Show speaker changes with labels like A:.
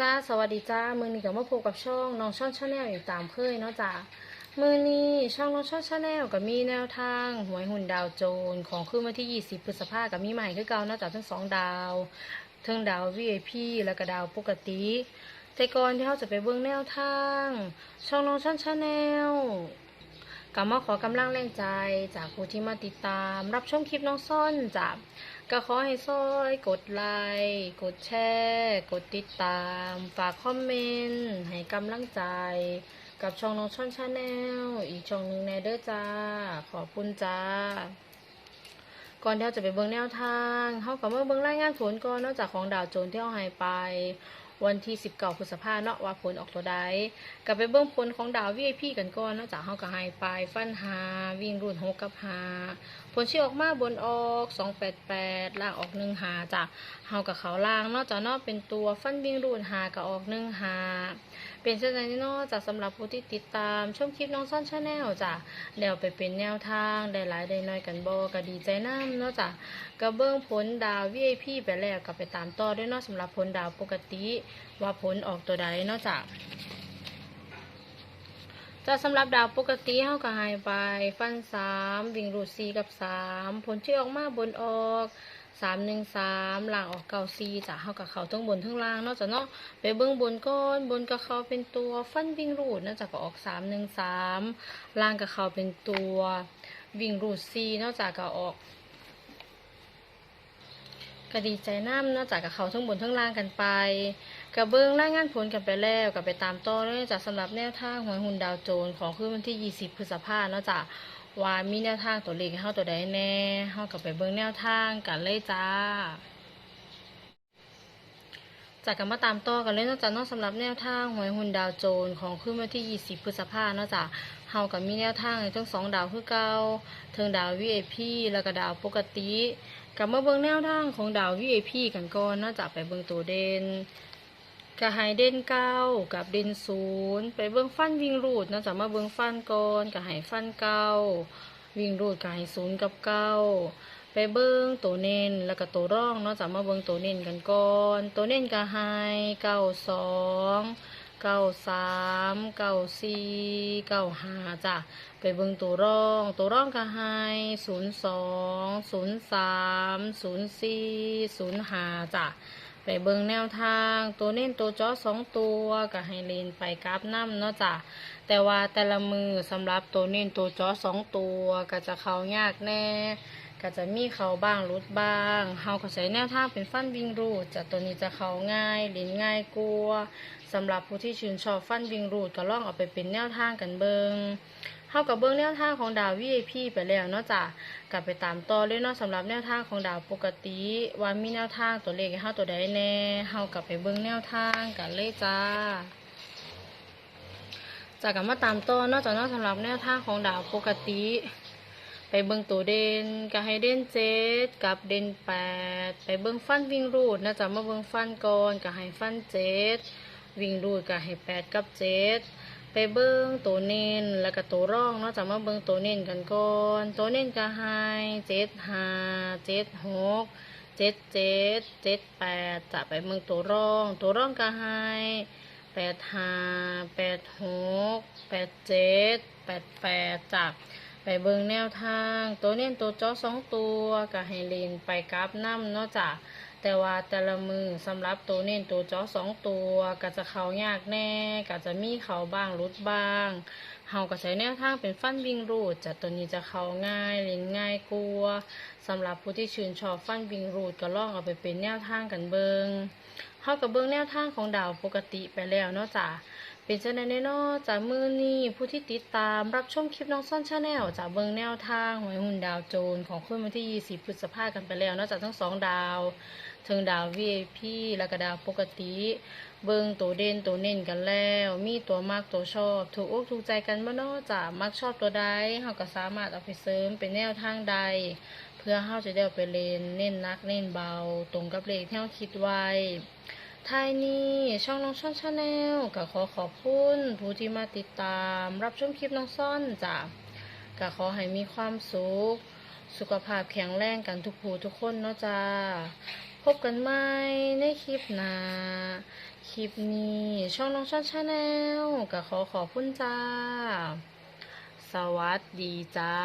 A: จ้าสวัสดีจ้ามือนี้กับมาพบกับช่องน้องช่องชาแนลอยู่ตามเคยเนาะจ้ามือนี้ช่องน้องช่องชาแนลก็มีแนวทางหวยหุ่นดาวโจรของคืนวันที่ 20 พฤษภากับมีใหม่คือเก่าเนาะจ้าทั้งสองดาวทั้งดาว VIP แล้วก็ดาวปกติแต่ก่อนที่เราจะไปเบิ่งแนวทาง ช่องน้องช่องชาแนล ก็มาขอกำลังแรงใจจากผู้ที่มาติดตาม รับชมคลิปน้องซ่อนจากก็ขอให้ซอยกดไลค์กดแชร์กดติดตาม ฝากคอมเมนต์ให้กำลังใจ กับช่องน้องช่อนชาแนลอีกช่องหนึ่งในเด้อจ้า ขอบคุณจ้าก่อนที่เราจะไปเบิ่งแนวทางเขาก็มาเบิ่งรายงานผลก่อนนอกจากของดาวโจนที่เราให้ไป วันที่19พฤษภาเนาะว่าผลออกตัวใดกับไปเบิ่งผลของดาว VIP กันก่อนนอกจากเฮากับไฮไปฟันหาวิ่งรุ่น6กับหาผลที่ออกมาบนออก288ล่างออก1หาจากเฮากับเขาล่างนอกจากนอกเป็นตัวฟันวิ่งรุ่นหาก็ออก1หาเป็นเช่นนั้นเนาะจากสำหรับผู้ที่ติดตามชมคลิปน้องซ่อนชาแนลจ้ะเดี๋ยวไปเป็นแนวทางได้หลายได้น้อยกันบ่ก็ดีใจน้ำเนาะจ้ะก็เบิ่งผลดาว VIP ไปแล้วก็ไปตามต่อด้วยเนาะสำหรับผลดาวปกติว่าผลออกตัวใดเนาะจ้ะจะสำหรับดาวปกติเฮาก็ให้ไปฟันสามวิ่งรูดสี่กับสามผลที่ออกมาบนออก สามหนึ่งสามล่างออกเกาสี่จ้ะเฮากับเขาทั้งบนทั้งล่างนาะจ้ะเนาะไปเบิ่งบนก้อนบนกับเขาเป็นตัวฟันวิ่งรูดเนาะจ้ะก็ออกสามหนึ่งสามล่างกับเขาเป็นตัววิ่งรูดสี่เนาะจ้ะก็ออกก็ดีใจน้ำเนอกจากกับเขาทั้งบนทั้งล่างกันไปกับเบิ้องรายงานผลกันไปแล้วกับไปตามต่อเลยจากสำหรับแนวทางหวยหุ่นดาวโจรของคืนวันที่ 20 พฤษภาเนาะจ้ะ ว่ามีแนวทางตัวเลขให้าตัวใดแน่เฮากับไปเบิ้งแนวทางกันเลยจ้า จากกันมาตามต่อกันเลยนาะจ๊ะเนาะสำหรับแนวทางหวยหุ่นดาวโจรของคืนวันที่ 20 พฤษภาเนาะจ้ะเฮากับมีแนวทางในทั้งสองดาวคือเก่าเทิงดาว VIP แล้วก็ดาวปกติ กับมาเบิ่งแนวทางของดาว VIP กันก่อนนาะจ้ะไปเบิ่งตัวเด่น ก็ให้เด่นเก้ากับเด่นศูนย์ไปเบิ่งฟันวิ่งรูดนะจ้ะมาเบิ่งฟันก่อนก็ให้ฟันเก้าวิ่งรูดก็ให้ศูนย์กับเก้าไปเบิ้งตัวเน้นแล้วก็ตัวร่องเนาะจามาเบิ้งตัวเน้นกันก่อน ตัวเน้นก็ให้เก้าสองเก้าสามเก้าสี่เก้าห้าจ้ะไปเบิ้งตัวร่อง ตัวร่องก็ให้ศูนย์สองศูนย์สามศูนย์สี่ศูนย์ห้าจ้ะ ไปเบิ้งแนวทางตัวเน้นตัวจอสองตัวก็ให้เลนไปกราฟน้ำเนาะจ้ะแต่ว่าแต่ละมือสำหรับตัวเน้นตัวจอสองตัวก็จะเข้ายากแน่ก็จะมีเขาบ้างรุดบ้างเฮาก็ใช้แนวทางเป็นฟันวิ่งรูดจากตัวนี้จะเขาง่ายเล่นง่ายกลัวสำหรับผู้ที่ชื่นชอบฟันวิ่งรูดก็ลองเอาไปเป็นแนวทางกันเบิง เฮากับเบิงแนวทางของดาว VIP ไปแล้วเนาะจ้ะกลับไปตามต่อเลยเนาะสำหรับแนวทางของดาวปกติว่ามีแนวทางตัวเลขให้เฮาตัวใดแน่เฮากลับไปเบิงแนวทางกันเลยจ้าจากกันมาตามต่อเนอกจากนอกสำหรับแนวทางของดาวปกติ ไปเบิ่งตัวเด่นก็ให้เด่นเจ็ดกับเด่นแปดไปเบิ่งฟันวิ่งรูดนะจ๊ะมาเบิ่งฟันก่อนก็ให้ฟันเจ็ดวิ่งรูดก็ให้แปดกับเจ็ด ไปเบิ่งตัวเน้นแล้วก็ตัวร่องเนาะจะมาเบิ่งตัวเน้นกันก่อนตัวเน้นก็ให้เจ็ดห้าเจ็ดหกเจ็ดเจ็ดเจ็ดแปดจะไปเบิ่งตัวร่อง ตัวร่องก็ให้แปดห้าแปดหกแปดเจ็ดแปดแปดจ้ะไปเบิ่งแนวทาง ตัวเน้นตัวจ้อสองตัวก็ให้เลนไปกราฟน้ำเนาะจ้ะ แต่ว่าแต่ละมือสำหรับตัวเน้นตัวจอสองตัวก็จะเขายากแน่ก็จะมีเขาบ้างรุดบ้างเฮาก็ใช้แนวทางเป็นฟันวิ่งรูดจ้ะตัวนี้จะเขาง่ายเล่นง่ายกลัวสำหรับผู้ที่ชื่นชอบฟันวิ่งรูดก็ลองเอาไปเป็นแนวทางกันเบิงเฮากับเบิงแนวทางของดาวปกติไปแล้วเนาะจ้ะเป็นจังได๋แน่เนาะจากมือนี้ผู้ที่ติดตามรับชมคลิปน้องซ่อนชาแนลจากเบิงแนวทางหวยหุ่นดาวโจรของคืนวันที่ 20 พฤษภาคมกันไปแล้วเนอกจากทั้งสองดาว ถึงดาว VIP แล้วก็ดาวปกติ เบิงตัวเด่นตัวเน้นกันแล้ว มีตัวมากตัวชอบ ถูกอกถูกใจกันบ่เนาะจ้ะมักชอบตัวใดเฮาก็สามารถเอาไปเสริมเป็นแนวทางใด เพื่อเฮาจะได้เอาไปเล่นเน้นนักเน้นเบา ตรงกับเลขที่เฮาคิดไว้ท้ายนี้ช่องน้องซ่อนชาแนลก็ขอขอบคุณผู้ที่มาติดตาม รับชมคลิปน้องซ่อนจ้ะก็ขอให้มีความสุข สุขภาพแข็งแรงกันทุกผู้ทุกคนเนาะจ้า พบกันใหม่ในคลิปหน้าคลิปนี้ช่องน้องชอนชาแนลก็ขอขอบคุณจ้า สวัสดีจ้า